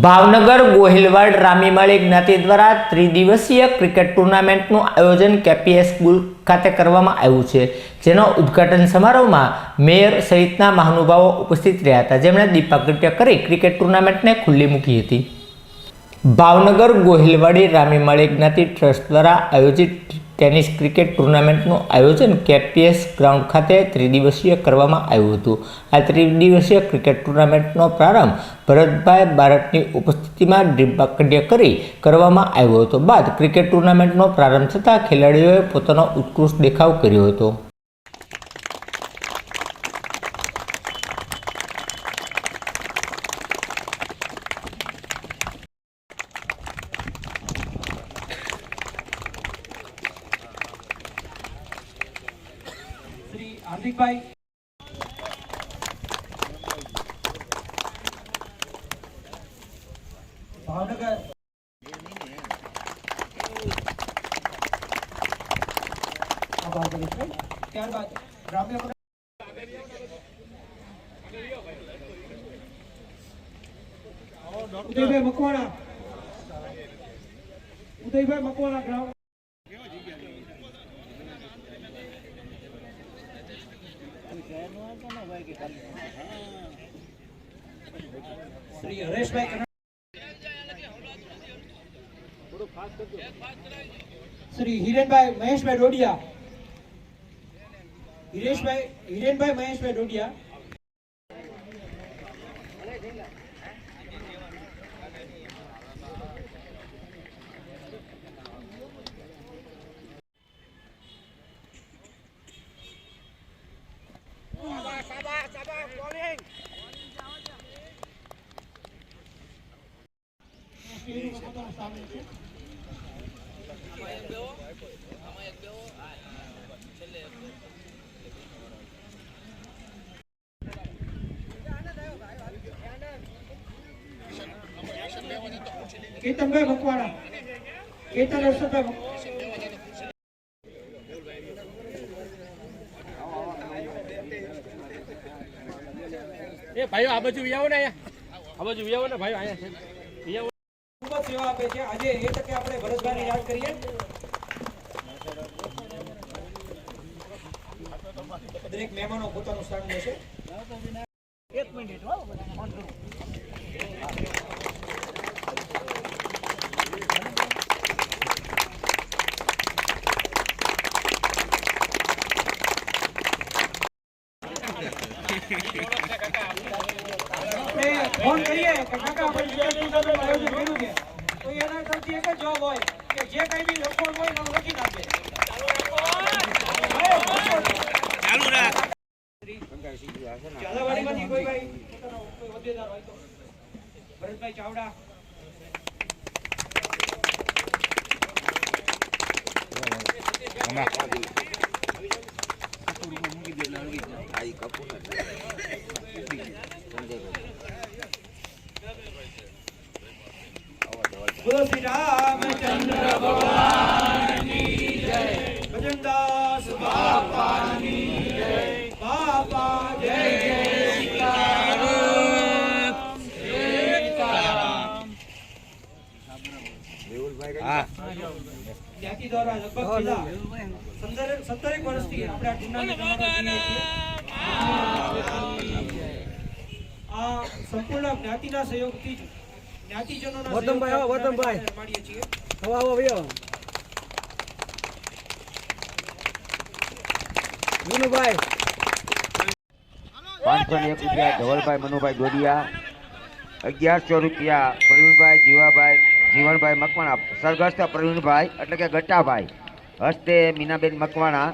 ભાવનગર, ગોહિલવાડ, રામીમાળી, જ્ઞાતિ દ્વારા ત્રિદિવસીય ક્રિકેટ ટુર્નામેન્ટનું આયોજન કેપીએસ સ્કૂલ ખાતે કરવામાં આવ્યું છે, જેનો ઉદ્ઘાટન સમારોહમાં મેયર સહિતના મહાનુભાવો ઉપસ્થિત રહ્યા હતા. જેમણે દીપાકૃત્ય કરી ક્રિકેટ ટુર્નામેન્ટને ખુલ્લી મૂકી હતી. ભાવનગર, ગોહિલવાડી, રામીમાળી, જ્ઞાતિ ટ્રસ્ટ દ્વારા આયોજિત ટેનિસ ક્રિકેટ ટુર્નામેન્ટનું આયોજન કેપીએસ ગ્રાઉન્ડ ખાતે ત્રિદિવસીય કરવામાં આવ્યું હતું. આ ત્રિદિવસીય ક્રિકેટ ટુર્નામેન્ટનો પ્રારંભ ભરતભાઈ બારટની ઉપસ્થિતિમાં ડિબ્બાકડ્ય કરી કરવામાં આવ્યો હતો. બાદ ક્રિકેટ ટુર્નામેન્ટનો પ્રારંભ થતાં ખેલાડીઓએ પોતાનો ઉત્કૃષ્ટ દેખાવ કર્યો હતો. શ્રી હાર્દિકભાઈ ભાવનગર. ત્યારબાદ ગ્રામ્ય ઉદયભાઈ મકવાણા ઉદયભાઈ મકવાણા ગ્રામ શ્રી હરેશભાઈ કનડ- શ્રી હિરેનભાઈ મહેશભાઈ ડોડિયા હિરેશભાઈ હિરેનભાઈ મહેશભાઈ ડોડિયા કેતનભાઈ મકવાણા. કેતન હર્ષદભાઈ એ ભાઈઓ, આ બાજુ આવો ને અહીંયા. આ બાજુ આવો ને ભાઈઓ, અહીંયા સેવા આપે છે. આજે એ તકે આપણે ભરતભાઈને યાદ કરીએ. દરેક મહેમાનો પોતાનું સ્થાન લેશે. આપણે ફોન કરીએ કે કાકા આપણે આયોજન કર્યું છે? એના તરફથી એક જ જવાબ હોય કે જે કઈ બી લખવાનું હોય એનું લખી નાખે. ઝાલાવાડીમાંથી કોઈ ભાઈ કોઈ હોદ્દેદાર હોય તો. ભરતભાઈ ચાવડા. બોલો શ્રી રામચંદ્ર ભગવાનની જય જય બાપા જય સીતારામ દ્વારા સત્તરેક વર્ષથી આપણે આ ટુર્નામેન્ટ આ સંપૂર્ણ જ્ઞાતિના સહયોગથી જ આવો વતનભાઈ, આવો, આવો છીએ. આવો મનુભાઈ. પાંચસો ને એક રૂપિયા ધવલભાઈ મનુભાઈ દોડિયા અગિયારસો રૂપિયા પ્રવીણભાઈ જીવાભાઈ જીવણભાઈ મકવાણા. સરગસ્ત પ્રવીણભાઈ એટલે કે ગટ્ટાભાઈ. હસ્તે મીનાબેન મકવાણા.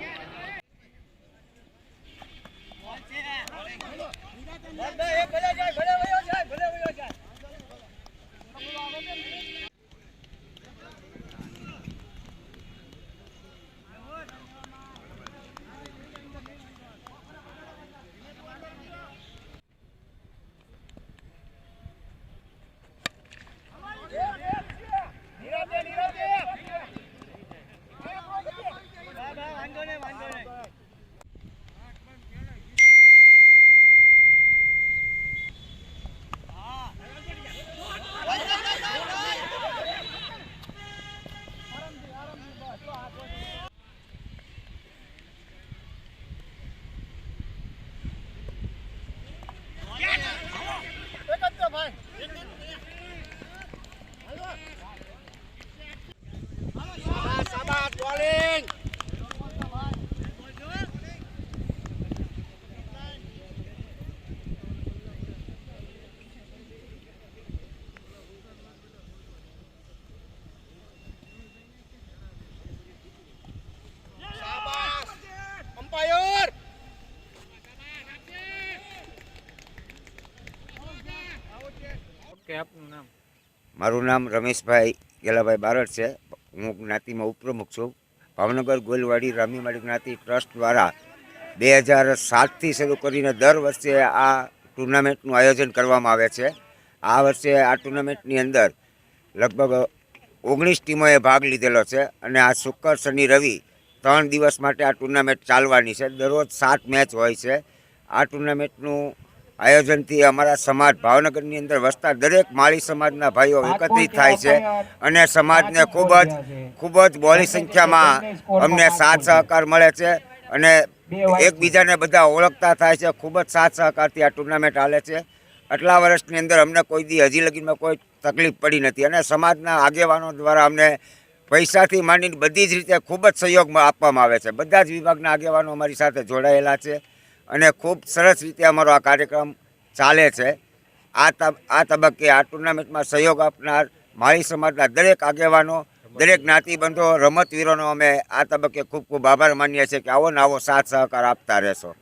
મારું નામ રમેશભાઈ ગેલાભાઈ બારડ છે. હું જ્ઞાતિમાં ઉપપ્રમુખ છું. ભાવનગર ગોલવાડી રામીમાળી જ્ઞાતિ ટ્રસ્ટ દ્વારા બે હજાર સાતથી શરૂ કરીને દર વર્ષે આ ટુર્નામેન્ટનું આયોજન કરવામાં આવે છે. આ વર્ષે આ ટુર્નામેન્ટની અંદર લગભગ ઓગણીસ ટીમોએ ભાગ લીધેલો છે અને આ શુક્ર, શનિ, રવિ ત્રણ દિવસ માટે આ ટુર્નામેન્ટ ચાલવાની છે. દરરોજ સાત મેચ હોય છે. આ ટુર્નામેન્ટનું આયોજનથી અમારા સમાજ ભાવનગરની અંદર વસતા દરેક માળી સમાજના ભાઈઓ એકત્રિત થાય છે અને સમાજને ખૂબ જ ખૂબ જ બહોળી સંખ્યામાં અમને સાથ સહકાર મળે છે અને એકબીજાને બધા ઓળખતા થાય છે ખૂબ જ સાથ સહકારથી આ ટુર્નામેન્ટ હાલે છે. આટલા વર્ષની અંદર અમને કોઈ દી હજી લગીમાં કોઈ તકલીફ પડી નથી અને સમાજના આગેવાનો દ્વારા અમને પૈસાથી માંડીને બધી જ રીતે ખૂબ જ સહયોગ આપવામાં આવે છે. બધા જ વિભાગના આગેવાનો અમારી સાથે જોડાયેલા છે. અને ખૂબ સરસ રીતે અમારો આ કાર્યક્રમ ચાલે છે. આ તબ, આ તબક્કે આ ટુર્નામેન્ટમાં સહયોગ આપનાર માળી સમાજના દરેક આગેવાનો, દરેક જ્ઞાતિબંધો, રમતવીરોનો અમે આ તબક્કે ખૂબ ખૂબ આભાર માનીએ છીએ કે આવો ને આવો સાથ સહકાર આપતા રહેશો.